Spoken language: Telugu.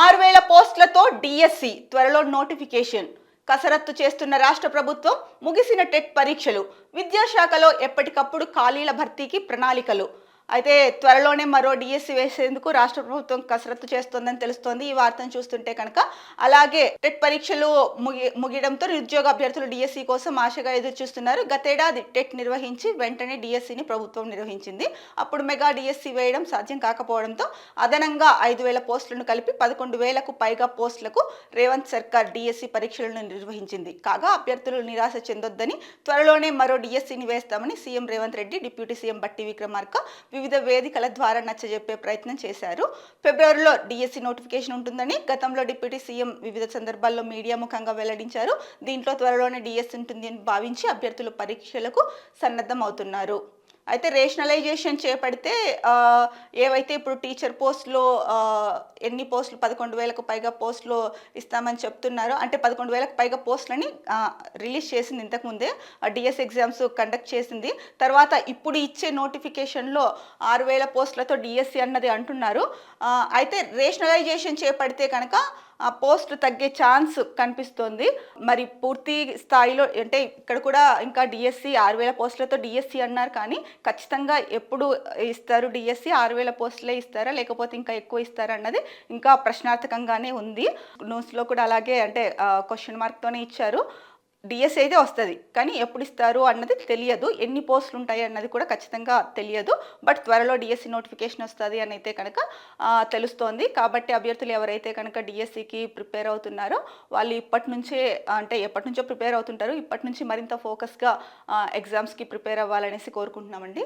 ఆరు వేల పోస్టులతో డిఎస్సి త్వరలో నోటిఫికేషన్. కసరత్తు చేస్తున్న రాష్ట్ర ప్రభుత్వం ముగిసిన టెట్ పరీక్షలు విద్యాశాఖలో ఎప్పటికప్పుడు ఖాళీల భర్తీకి ప్రణాళికలు. అయితే త్వరలోనే మరో డిఎస్సి వేసేందుకు రాష్ట్ర ప్రభుత్వం కసరత్తు చేస్తోందని తెలుస్తోంది. ఈ వార్తను చూస్తుంటే కనుక అలాగే టెట్ పరీక్షలు ముగి ముగియడంతో నిరుద్యోగ అభ్యర్థులు డిఎస్సి కోసం ఆశగా ఎదురు చూస్తున్నారు గతేడాది టెట్ నిర్వహించి వెంటనే డిఎస్సిని ప్రభుత్వం నిర్వహించింది. అప్పుడు మెగా డిఎస్సి వేయడం సాధ్యం కాకపోవడంతో అదనంగా ఐదు వేల పోస్టులను కలిపి పదకొండు వేలకు పైగా పోస్టులకు రేవంత్ సర్కార్ డిఎస్సి పరీక్షలను నిర్వహించింది. కాగా అభ్యర్థులు నిరాశ చెందొద్దని త్వరలోనే మరో డిఎస్సిని వేస్తామని CM Revanth Reddy deputy CM Bhatti Vikramarka వివిధ వేదికల ద్వారా నచ్చజెప్పే ప్రయత్నం చేశారు. ఫిబ్రవరిలో డిఎస్సి నోటిఫికేషన్ ఉంటుందని గతంలో డిప్యూటీ సీఎం వివిధ సందర్భాల్లో మీడియా ముఖంగా వెల్లడించారు. దీంట్లో త్వరలోనే డిఎస్సి ఉంటుంది అని భావించి అభ్యర్థులు పరీక్షలకు సన్నద్ధం అవుతున్నారు అయితే రేషనలైజేషన్ చేపడితే ఏవైతే ఇప్పుడు టీచర్ పోస్టులో ఎన్ని పోస్టులు పదకొండు వేలకు పైగా పోస్టులు ఇస్తామని చెప్తున్నారో అంటే పదకొండు వేలకు పైగా పోస్టులని రిలీజ్ చేసింది ఇంతకుముందే డిఎస్ ఎగ్జామ్స్ కండక్ట్ చేసింది. తర్వాత ఇప్పుడు ఇచ్చే నోటిఫికేషన్లో ఆరు వేల పోస్టులతో డిఎస్సి అన్నది అంటున్నారు. అయితే రేషనలైజేషన్ చేపడితే కనుక పోస్ట్ తగ్గే ఛాన్స్ కనిపిస్తోంది. మరి పూర్తి స్థాయిలో అంటే ఇక్కడ కూడా ఇంకా డిఎస్సి ఆరు వేల పోస్టులతో డిఎస్సి అన్నారు కానీ ఖచ్చితంగా ఎప్పుడు ఇస్తారు డిఎస్సి? ఆరు వేల పోస్టులే ఇస్తారా? లేకపోతే ఇంకా ఎక్కువ ఇస్తారా అన్నది ఇంకా ప్రశ్నార్థకంగానే ఉంది. న్యూస్లో కూడా అలాగే అంటే క్వశ్చన్ మార్క్తోనే ఇచ్చారు. డిఎస్ అయితే వస్తుంది. కానీ ఎప్పుడు ఇస్తారు అన్నది తెలియదు. ఎన్ని పోస్టులు ఉంటాయి అన్నది కూడా ఖచ్చితంగా తెలియదు. బట్ త్వరలో డిఎస్సి నోటిఫికేషన్ వస్తుంది అని అయితే కనుక తెలుస్తోంది. కాబట్టి అభ్యర్థులు ఎవరైతే కనుక డిఎస్సికి ప్రిపేర్ అవుతున్నారో వాళ్ళు ఇప్పటి నుంచే అంటే ఎప్పటి నుంచో ప్రిపేర్ అవుతుంటారు. ఇప్పటి నుంచి మరింత ఫోకస్గా ఎగ్జామ్స్కి ప్రిపేర్ అవ్వాలనేసి కోరుకుంటున్నామండి.